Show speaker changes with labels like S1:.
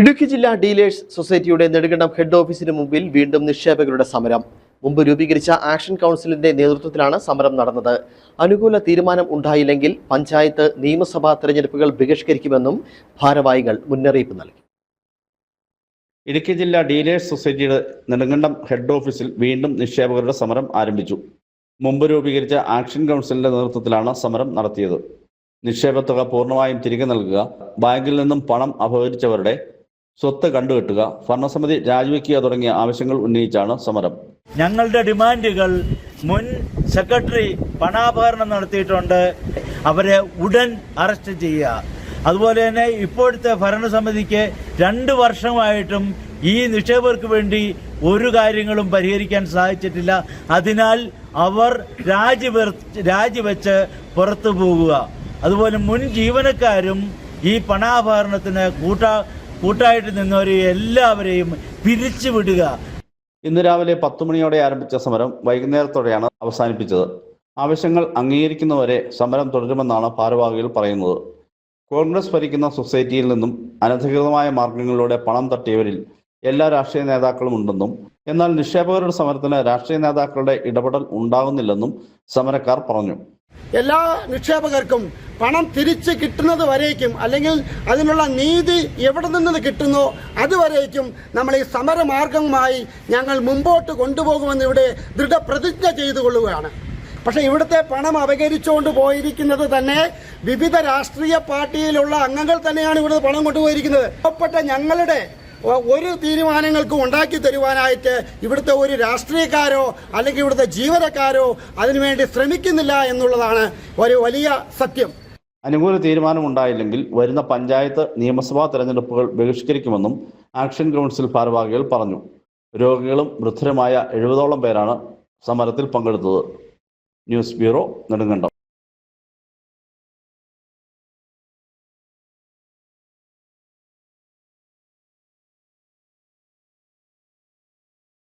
S1: ഇടുക്കി ജില്ലാ ഡീലേഴ്സ് സൊസൈറ്റിയുടെ നെടുങ്കണ്ടം ഹെഡ് ഓഫീസിന് മുമ്പിൽ വീണ്ടും നിക്ഷേപകരുടെ സമരം. മുമ്പ് രൂപീകരിച്ച ആക്ഷൻ കൗൺസിലിന്റെ നേതൃത്വത്തിലാണ് സമരം നടന്നത്. അനുകൂല തീരുമാനം ഉണ്ടായില്ലെങ്കിൽ പഞ്ചായത്ത് നിയമസഭാ തെരഞ്ഞെടുപ്പുകൾ ബഹിഷ്കരിക്കുമെന്നും ഭാരവാഹികൾ മുന്നറിയിപ്പ് നൽകി.
S2: ഇടുക്കി ജില്ലാ ഡീലേഴ്സ് സൊസൈറ്റിയുടെ നെടുങ്കണ്ടം ഹെഡ് ഓഫീസിൽ വീണ്ടും നിക്ഷേപകരുടെ സമരം ആരംഭിച്ചു. മുമ്പ് രൂപീകരിച്ച ആക്ഷൻ കൗൺസിലിന്റെ നേതൃത്വത്തിലാണ് സമരം നടത്തിയത്. നിക്ഷേപത്തുക പൂർണമായും തിരികെ നൽകുക ബാങ്കിൽ നിന്നും പണം അപഹരിച്ചവരുടെ സ്വത്ത് കണ്ടുകെട്ടുക ഭരണസമിതി രാജിവെക്കുക തുടങ്ങിയ ആവശ്യങ്ങൾ ഉന്നയിച്ചാണ് സമരം.
S3: ഞങ്ങളുടെ ഡിമാൻഡുകൾ മുൻ സെക്രട്ടറി പണാപകരണം നടത്തിയിട്ടുണ്ട്. അവരെ ഉടൻ അറസ്റ്റ് ചെയ്യുക. അതുപോലെ തന്നെ ഇപ്പോഴത്തെ ഭരണസമിതിക്ക് രണ്ട് വർഷമായിട്ടും ഈ നിക്ഷേപകർക്ക് വേണ്ടി ഒരു കാര്യങ്ങളും പരിഹരിക്കാൻ സാധിച്ചിട്ടില്ല. അതിനാൽ അവർ രാജിവെ രാജിവെച്ച് പുറത്തു പോകുക. അതുപോലെ മുൻ ജീവനക്കാരും ഈ പണാപഹരണത്തിന് കൂട്ടാ കൂട്ടായിട്ട് നിന്നവരെ എല്ലാവരെയും പിരിച്ചുവിടുക
S2: ഇന്ന് രാവിലെ പത്തു മണിയോടെ ആരംഭിച്ച സമരം വൈകുന്നേരത്തോടെയാണ് അവസാനിപ്പിച്ചത്. ആവശ്യങ്ങൾ അംഗീകരിക്കുന്നവരെ സമരം തുടരുമെന്നാണ് ഭാരവാഹികൾ പറയുന്നത്. കോൺഗ്രസ് ഭരിക്കുന്ന സൊസൈറ്റിയിൽ നിന്നും അനധികൃതമായ മാർഗങ്ങളിലൂടെ പണം തട്ടിയവരിൽ എല്ലാ രാഷ്ട്രീയ നേതാക്കളും ഉണ്ടെന്നും എന്നാൽ നിക്ഷേപകരുടെ സമരത്തിന് രാഷ്ട്രീയ നേതാക്കളുടെ ഇടപെടൽ ഉണ്ടാകുന്നില്ലെന്നും സമരക്കാർ പറഞ്ഞു.
S4: എല്ലാ നിക്ഷേപകർക്കും പണം തിരിച്ച് കിട്ടുന്നത് വരേക്കും അല്ലെങ്കിൽ അതിനുള്ള നീതി എവിടെ നിന്ന് കിട്ടുന്നോ അതുവരേക്കും നമ്മൾ ഈ സമരമാർഗമായി ഞങ്ങൾ മുമ്പോട്ട് കൊണ്ടുപോകുമെന്ന് ഇവിടെ ദൃഢപ്രതിജ്ഞ ചെയ്തു കൊള്ളുകയാണ് പക്ഷേ ഇവിടുത്തെ പണം അപകരിച്ചുകൊണ്ട് പോയിരിക്കുന്നത് തന്നെ വിവിധ രാഷ്ട്രീയ പാർട്ടിയിലുള്ള അംഗങ്ങൾ തന്നെയാണ് ഇവിടുത്തെ പണം കൊണ്ടുപോയിരിക്കുന്നത്. ഒപ്പപ്പെട്ട ഞങ്ങളുടെ ഒരു തീരുമാനങ്ങൾക്കും ഉണ്ടാക്കി തരുവാനായിട്ട് ഇവിടുത്തെ ഒരു രാഷ്ട്രീയക്കാരോ അല്ലെങ്കിൽ ഇവിടുത്തെ ജീവനക്കാരോ അതിനുവേണ്ടി ശ്രമിക്കുന്നില്ല എന്നുള്ളതാണ് ഒരു വലിയ സത്യം.
S2: അനുകൂല തീരുമാനം ഉണ്ടായില്ലെങ്കിൽ വരുന്ന പഞ്ചായത്ത് നിയമസഭാ തെരഞ്ഞെടുപ്പുകൾ ബഹിഷ്കരിക്കുമെന്നും ആക്ഷൻ കൗൺസിൽ ഭാരവാഹികൾ പറഞ്ഞു. രോഗികളും വൃദ്ധരുമായ എഴുപതോളം പേരാണ് സമരത്തിൽ പങ്കെടുത്തത്. News bureau Nedumkandam.